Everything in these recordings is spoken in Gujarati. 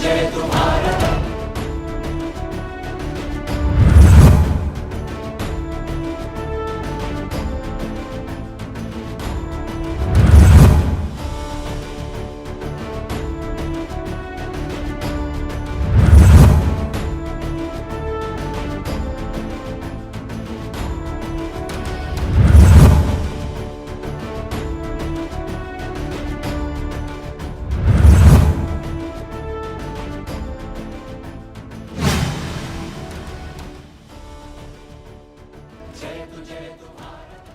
म्हणजे तुम्हाला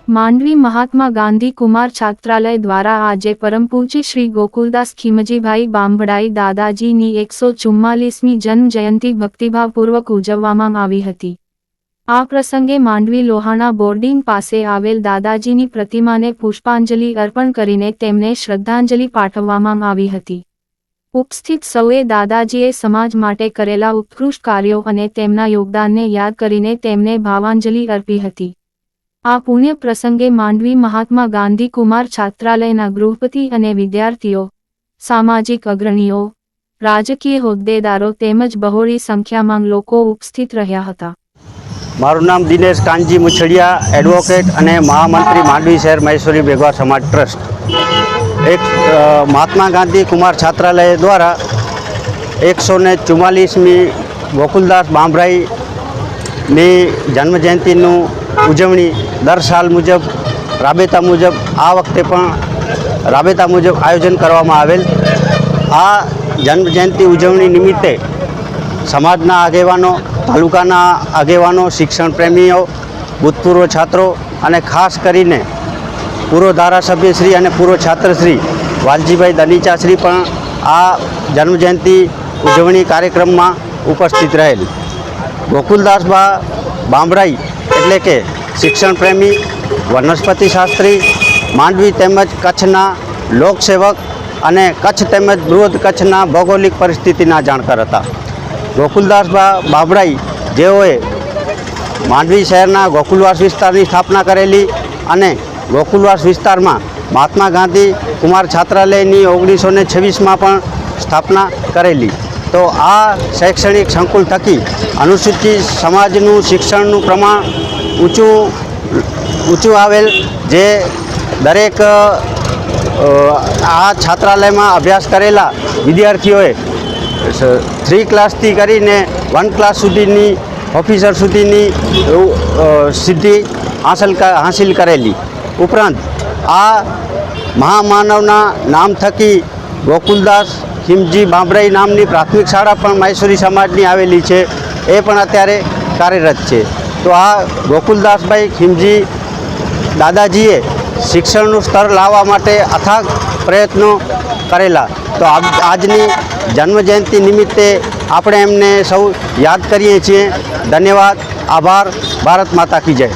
માંડવી મહાત્મા ગાંધી કુમાર છાત્રાલય દ્વારા આજે પરમ શ્રી ગોકુલદાસ ખીમજીભાઈ બાંભડાઈ દાદાજીની એકસો ચુમ્માલીસમી જન્મ જયંતિ ભક્તિભાવપૂર્વક ઉજવવામાં આવી હતી. આ પ્રસંગે માંડવી લોહાણા બોર્ડિંગ પાસે આવેલ દાદાજીની પ્રતિમાને પુષ્પાંજલિ અર્પણ કરીને તેમને શ્રદ્ધાંજલિ પાઠવવામાં આવી હતી. ઉપસ્થિત સૌએ દાદાજીએ સમાજ માટે કરેલા ઉત્કૃષ્ટ કાર્યો અને તેમના યોગદાનને યાદ કરીને તેમને ભાવાંજલિ અર્પી હતી. આ પુણ્ય પ્રસંગે માંડવી મહાત્મા ગાંધી કુમાર છાત્રાલયના ગૃહપતિ અને વિદ્યાર્થીઓ, સામાજિક અગ્રણીઓ, રાજકીય હોદ્દેદારો તેમજ બહોળી સંખ્યામાં લોકો ઉપસ્થિત રહ્યા હતા. મારું નામ દિનેશ કાનજી મુછડિયા, એડવોકેટ અને મહામંત્રી માંડવી શહેર મહેશ્વરી ભેગવા સમાજ ટ્રસ્ટ. એક મહાત્મા ગાંધી કુમાર છાત્રાલય દ્વારા એકસો ને ચુમ્માલીસમી ગોકુલદાસ બાંભરાઈની જન્મજયંતિનું ઉજવણી દર સાલ મુજબ, રાબેતા મુજબ, આ વખતે પણ રાબેતા મુજબ આયોજન કરવામાં આવેલ. આ જન્મજયંતિ ઉજવણી નિમિત્તે સમાજના આગેવાનો, તાલુકાના આગેવાનો, શિક્ષણ પ્રેમીઓ ભૂતપૂર્વ છાત્રો અને ખાસ કરીને પૂર્વ ધારાસભ્યશ્રી અને પૂર્વ છાત્રશ્રી વાલજીભાઈ દનીચાશ્રી પણ આ જન્મજયંતિ ઉજવણી કાર્યક્રમમાં ઉપસ્થિત રહેલ. ગોકુલદાસબા બાંભરાઈ એટલે કે શિક્ષણ પ્રેમી, વનસ્પતિ શાસ્ત્રી, માંડવી તેમજ કચ્છના લોકસેવક અને કચ્છ તેમજ બૃહદ કચ્છના ભૌગોલિક પરિસ્થિતિના જાણકાર હતા. ગોકુલદાસબા બાબરાઈ જેઓએ માંડવી શહેરના ગોકુલવાસ વિસ્તારની સ્થાપના કરેલી અને ગોકુલવાસ વિસ્તારમાં મહાત્મા ગાંધી કુમાર છાત્રાલયની ઓગણીસો ને છવ્વીસમાં પણ સ્થાપના કરેલી. તો આ શૈક્ષણિક સંકુલ થકી અનુસૂચિત સમાજનું શિક્ષણનું પ્રમાણ ઊંચું ઊંચું આવેલ જે દરેક આ છાત્રાલયમાં અભ્યાસ કરેલા વિદ્યાર્થીઓએ થ્રી ક્લાસથી કરીને વન ક્લાસ સુધીની ઓફિસર સુધીની સિદ્ધિ હાંસલ હાંસિલ કરેલી. ઉપરાંત આ મહામાનવના નામ થકી ગોકુલદાસ ખીમજી બાંભરાઈ નામની પ્રાથમિક શાળા પણ મહેશ્વરી સમાજની આવેલી છે. એ પણ અત્યારે કાર્યરત છે. તો આ ગોકુલદાસભાઈ ખીમજી દાદાજીએ શિક્ષણનું સ્તર લાવવા માટે અથાગ પ્રયત્નો કરેલા. તો આજ- આજની જન્મજયંતિ નિમિત્તે આપણે એમને સૌ યાદ કરીએ છીએ. ધન્યવાદ, આભાર, ભારત માતા કી જય.